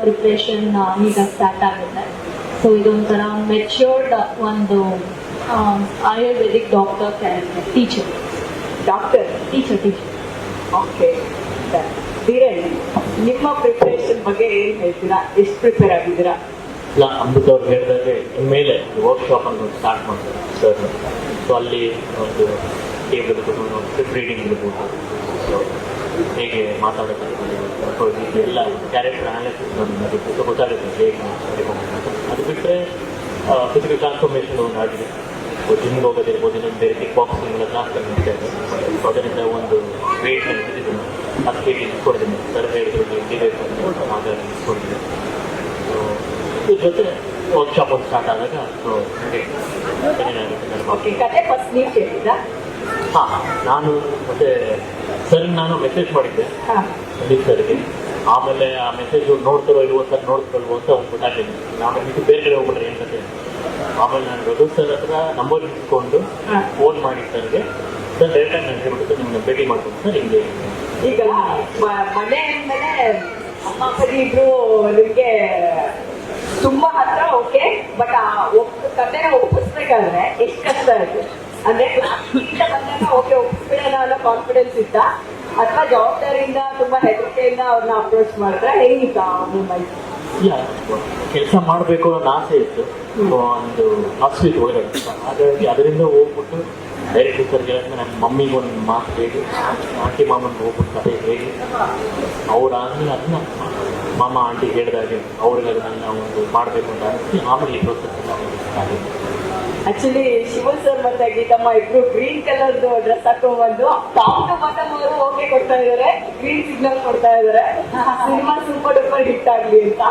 Preparation ಈಗ start ಆಗುತ್ತೆ so ಇದೊಂಥರ ಮೆಚ್ಯೂರ್ಡ್ ಒಂದು ayurvedic doctor character teacher doctor teacher teacher okay Dheeran ನಿಮ್ಮ ಪ್ರಿಪ್ರೇಷನ್ ಬಗ್ಗೆ ಏನು ಹೇಳ್ತೀರಾ? ಎಷ್ಟು ಪ್ರಿಪೇರ್ ಆಗಿದ್ದೀರಾ? ಇಲ್ಲ ಅಮೃತ ಅವ್ರು ಹೇಳಿದಾಗೆ ಮೇಲೆ ವರ್ಕ್ಶಾಪ್ ಅನ್ನು ಸ್ಟಾರ್ಟ್ ಮಾಡ್ತಾರೆ ಸರ್ ಸೊ ಅಲ್ಲಿ ಒಂದು ಟೇಬಲ್ ಇರ್ಬೋದು ಸ್ಕ್ರಿಪ್ಟ್ ರೀಡಿಂಗ್ ಇರ್ಬೋದು. ಸೊ ಹೇಗೆ ಮಾತಾಡಬೇಕು ಎಲ್ಲ ಕ್ಯಾರೆಕ್ಟರ್ ಅನಾಲಿಸಿಸ್ ನನಗೆ ಗೊತ್ತಾಗುತ್ತೆ ಹೇಗೆ. ಅದು ಬಿಟ್ಟರೆ ಫಿಸಿಕಲ್ ಟ್ರಾನ್ಸ್ಫಾರ್ಮೇಷನ್ ಒಂದು ಆಗಿದೆ. ಜಿಮ್ಗೆ ಹೋಗೋದಿರ್ಬೋದು, ಇನ್ನೊಂದು ಬೇರೆ ಕಿಕ್ ಬಾಕ್ಸಿಂಗ್ ಎಲ್ಲ ಕ್ಲಾಸ್ ಕಲಿಸ್ತಾ ಇದೆ. ಅದರಿಂದ ಒಂದು ವೇಟ್ ನಡೆಸಿದ್ದು ಹತ್ತು ಕೆ ಜಿ ಇಸ್ಕೊಡ್ತೀನಿ ಸರ್ ಹೇಳಿದ್ರು, ನೀವು ಇಳಿಬೇಕು ಅಂತ ಇಸ್ಕೊಂಡಿದ್ದೆ ಸೊ ಇದ್ರ ಜೊತೆ ವರ್ಕ್ಶಾಪ್ ಒಂದು ಸ್ಟಾರ್ಟ್ ಆದಾಗ ಸೊ ಓಕೆ ಹಾಂ ನಾನು ಮತ್ತೆ ಸರ್ ನಾನು ಮೆಸೇಜ್ ಮಾಡಿದ್ದೆ. ಸಂದೀಪ್ ಸರ್ಗೆ. ಆಮೇಲೆ ಆ ಮೆಸೇಜ್ ನೋಡ್ತಾರೋ ಇಲ್ವೋ ಸರ್ ನೋಡ್ತಾರಲ್ವೋ ಅಂತ ಒಂದು ಗೊತ್ತಾಗಲಿಲ್ಲ ಆಮೇಲೆ ಇದು ಬೇರೆ ಕಡೆ ಹೋಗ್ಬಿಟ್ರೆ ಏನು ಆಮೇಲೆ ನಾನು ರಘು ಸರ್ ಹತ್ರ ನಂಬರ್ ಇಟ್ಕೊಂಡು ಫೋನ್ ಮಾಡಿ ಸರ್ಗೆ ಸರ್ ಡೈರೆಕ್ಟಾಗಿ ನಾನು ಹೇಳ್ಬಿಟ್ಟು ನಿಮ್ಮನ್ನ ಭೇಟಿ ಮಾಡ್ಕೊಂಡು ಸರ್ ಹಿಂಗೆ. ಈಗ ಮನೆ ಅಂದ್ಮೇಲೆ ಅಮ್ಮ ಅಪ್ಪಾಜಿ ಇಬ್ರು ನಿಮ್ಗೆ ತುಂಬಾ ಹತ್ರ ಓಕೆ ಬಟ್ ಕತೆನ ಒಪ್ಪಿಸ್ಬೇಕಾದ್ರೆ ಎಷ್ಟು ಕಷ್ಟ ಆಯ್ತು ಅಂದ್ರೆ ಓಕೆ ಒಪ್ಪಿಡೋಣ ಅನ್ನೋ ಕಾನ್ಫಿಡೆನ್ಸ್ ಇತ್ತ? ಅಥವಾ ಜವಾಬ್ದಾರಿಯಿಂದ ತುಂಬಾ ಹೆದರಿಕೆಯಿಂದ ಅವ್ರನ್ನ ಅಪ್ರೋಚ್ ಮಾಡಿದ್ರೆ ಹೇಗಿತ್ತ ಮುಂಬೈ ಕೆಲಸ ಮಾಡಬೇಕು ಅನ್ನೋ ಆಸೆ ಇತ್ತು. ಒಂದು ಹಾಸ್ಪಿಟ್ ಒಳಗಡೆ ಹಾಗಾಗಿ ಅದರಿಂದ ಹೋಗ್ಬಿಟ್ಟು ಡೈರೆಕ್ಟ್ ಸರ್ಗೆ ನನ್ನ ಮಮ್ಮಿಗೆ ಒಂದು ಮಾತು ಹೇಳಿ ಆಂಟಿ ಮಾಮನ್ಗೆ ಹೋಗ್ಬಿಟ್ಟು ಕತೆ ಹೇಳಿ. ಅವ್ರಾದ್ಮೇಲೆ ಅದನ್ನ ಮಾಮ ಆಂಟಿ ಹೇಳಿದಾಗೆ ಅವ್ರಿಗೆ ಅದನ್ನ ಒಂದು ಮಾಡಬೇಕು ಅಂತ ಆಮೇಲೆ ಆಗಿದೆ ಆಕ್ಚುಲಿ ಶಿವ ಸರ್ ಮತ್ತೆ ಗೀತಮ್ಮ ಇಬ್ರು ಗ್ರೀನ್ ಕಲರ್ ಡ್ರೆಸ್ ಹಾಕೊಂಡ್ಬಂದು ಟಾಪ್ ಟು ಬಾಟಮ್ ಅವರು ಓಕೆ ಕೊಡ್ತಾ ಇದಾರೆ ಗ್ರೀನ್ ಸಿಗ್ನಲ್ ಕೊಡ್ತಾ ಇದಾರೆ. ಸಿನಿಮಾ ಸೂಪರ್ ಡೂಪರ್ ಹಿಟ್ ಆಗ್ಲಿ ಅಂತ.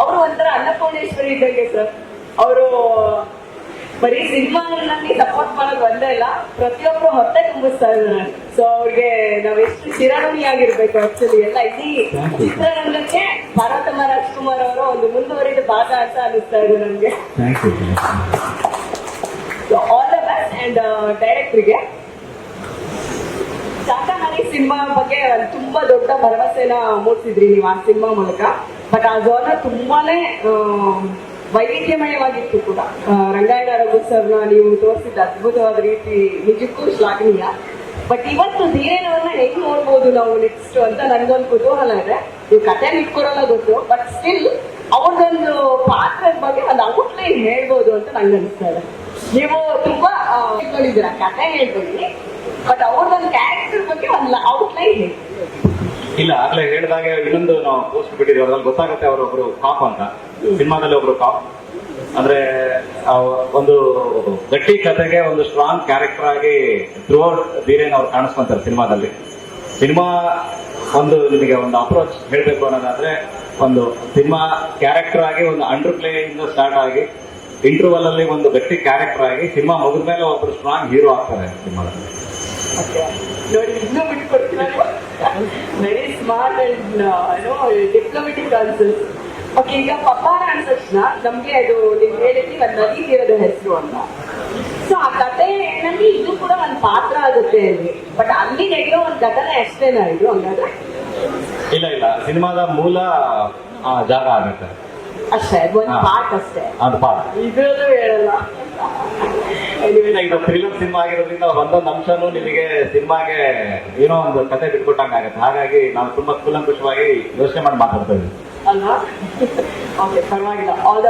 ಅವರು ಒಂಥರ ಅನ್ನಪೂರ್ಣೇಶ್ವರಿ ಇದ್ದಂಗೆ ಸರ್ ಅವರು ಬರೀ ಸಿನಿಮಾನಲ್ಲಿ ಸಪೋರ್ಟ್ ಮಾಡೋದು ಒಂದೇ ಇಲ್ಲ ಪ್ರತಿಯೊಬ್ರು ಹೊಟ್ಟೆ ತುಂಬಿಸ್ತಾ ಇದಾರೆ. ಸೊ ಅವ್ರಿಗೆ ನಾವೆಷ್ಟು ಆಗಿರ್ಬೇಕು ಆಕ್ಚುಲಿ ಎಲ್ಲ. ಇಡೀ. ಚಿತ್ರರಂಗಕ್ಕೆ ಭಾರತಮ್ಮ ರಾಜ್ಕುಮಾರ್ ಅವರು ಒಂದು ಮುಂದುವರಿದ ಭಾಗ ಅಂತ ಅನಿಸ್ತಾ ಇದೆ ನಮ್ಗೆ. ಆಲ್ ದ ಬೆಸ್ಟ್ ಅಂಡ್ ಡೈರೆಕ್ಟ್ರಿಗೆ ಶಾಕಾಹಾರಿ ಸಿನಿಮಾ ಬಗ್ಗೆ ತುಂಬಾ ದೊಡ್ಡ ಭರವಸೆನ ಮೂಡಿಸಿದ್ರಿ ನೀವು ಆ ಸಿನಿಮಾ ಮೂಲಕ. ಬಟ್ ಆ ಜೋನ ತುಂಬಾನೇ ವೈವಿಧ್ಯಮಯವಾಗಿತ್ತು ಕೂಡ. ರಂಗಾಯಣ ರಘು ಸರ್ನ ನೀವು ತೋರಿಸಿದ ಅದ್ಭುತವಾದ ರೀತಿ ನಿಜಕ್ಕೂ ಶ್ಲಾಘನೀಯ. ಬಟ್ ಇವತ್ತು ಧೀರೇನವ್ರನ್ನ ಹೆಂಗ್ ನೋಡ್ಬೋದು ನಾವು ನೆಕ್ಸ್ಟ್ ಅಂತ ನನ್ಗೊಂದು ಕುತೂಹಲ ಇದೆ. ನೀವು ಕತೆ ಇಟ್ಕೊಡಲ್ಲ ಗೊತ್ತು ಬಟ್ ಸ್ಟಿಲ್ ಅವ್ರದೊಂದು ಪಾತ್ರದ ಬಗ್ಗೆ ಒಂದು ಔಟ್ಲೈನ್ ಹೇಳ್ಬೋದು ಅಂತ ನಂಗೆ ಅನಿಸ್ತಾ ಇದೆ. ನೀವು ತುಂಬಾ ಇಟ್ಕೊಂಡಿದ್ದೀರ ಕತೆ ಹೇಳ್ಬೇಡಿ ಬಟ್ ಅವ್ರದೊಂದು ಕ್ಯಾರೆಕ್ಟರ್ ಬಗ್ಗೆ ಒಂದು ಔಟ್ಲೈನ್ ಹೇಳಿ ಇಲ್ಲ ಆಗ್ಲೇ ಹೇಳಿದಾಗ ಇನ್ನೊಂದು ನಾವು ಪೋಸ್ಟ್ ಬಿಟ್ಟಿದ್ವಿ ಅದ್ರಲ್ಲಿ ಗೊತ್ತಾಗುತ್ತೆ ಅವರೊಬ್ರು ಕಾಪ್ ಅಂತ. ಸಿನಿಮಾದಲ್ಲಿ ಒಬ್ರು ಕಾಪ್ ಅಂದ್ರೆ ಒಂದು ಗಟ್ಟಿ ಕಥೆಗೆ ಒಂದು ಸ್ಟ್ರಾಂಗ್ ಕ್ಯಾರೆಕ್ಟರ್ ಆಗಿ ಥ್ರೂಔಟ್ ಧೀರೇನ್ ಅವ್ರು ಕಾಣಿಸ್ಕೊಂತಾರೆ ಸಿನಿಮಾದಲ್ಲಿ. ಸಿನಿಮಾ ಒಂದು ನಿಮಗೆ ಒಂದು ಅಪ್ರೋಚ್ ಹೇಳಬೇಕು ಅನ್ನೋದಾದ್ರೆ, ಒಂದು ಸಿನಿಮಾ ಕ್ಯಾರೆಕ್ಟರ್ ಆಗಿ ಒಂದು ಅಂಡರ್ ಪ್ಲೇ ಇಂದ ಸ್ಟಾರ್ಟ್ ಆಗಿ ಇಂಟರ್ವಲ್ ಅಲ್ಲಿ ಒಂದು ಗಟ್ಟಿ ಕ್ಯಾರೆಕ್ಟರ್ ಆಗಿ ಸಿನಿಮಾ ಮುಗಿದ ಮೇಲೆ ಒಬ್ರು ಸ್ಟ್ರಾಂಗ್ ಹೀರೋ ಆಗ್ತಾರೆ ಸಿನಿಮಾದಲ್ಲಿ. Very smart and diplomatic okay ಈಗ ಪಪ್ಪಾರ ಅಂದ ತಕ್ಷಣ ನಮ್ಗೆ ಅದು ನೀವು ಹೇಳಿದ್ರಿ ಒಂದು ನದಿ ತೀರದ ಹೆಸರು ಅಂತ. ಸೊ ಆ ಕಥೆನಲ್ಲಿ ಇದು ಕೂಡ ಒಂದು ಪಾತ್ರ ಆಗುತ್ತೆ ಅಲ್ಲಿ. ಬಟ್ ಅಲ್ಲಿ ನಡೆಯೋ ಒಂದು ಘಟನೆ ಅಷ್ಟೇನಾ ಇದು ಹಂಗಾದ್ರೆ? ಇಲ್ಲ ಇಲ್ಲ. ಸಿನಿಮಾದ ಮೂಲ ಆ, ಜಾಗ ಆಗುತ್ತೆ. ಅಷ್ಟೇ ಒಂದು ಹಾ. ಪಾರ್ಟ್ ಅಷ್ಟೇ. ಅದು ಪಾಠ ಇದ್ರಲ್ಲೂ ಹೇಳಲ್ಲ. ಇಲ್ಲ, ಇದು ಥ್ರಿಲ್ಲರ್ ಸಿನಿಮಾ ಆಗಿರೋದ್ರಿಂದ ಒಂದೊಂದು ಅಂಶನೂ ನಿಮಗೆ ಸಿನಿಮಾಗೆ ಏನೋ ಒಂದು ಕತೆ ಬಿಟ್ಕೊಟ್ಟಂಗೆ ಆಗುತ್ತೆ ಹಾಗಾಗಿ ನಾವು ತುಂಬಾ ಕೂಲಂಕುಷವಾಗಿ ಯೋಚನೆ ಮಾಡಿ ಮಾತಾಡ್ತಾ ಇದ್ದೀವಿ. ಅಲ್ವಾ ಓಕೆ ಪರವಾಗಿಲ್ಲ. All the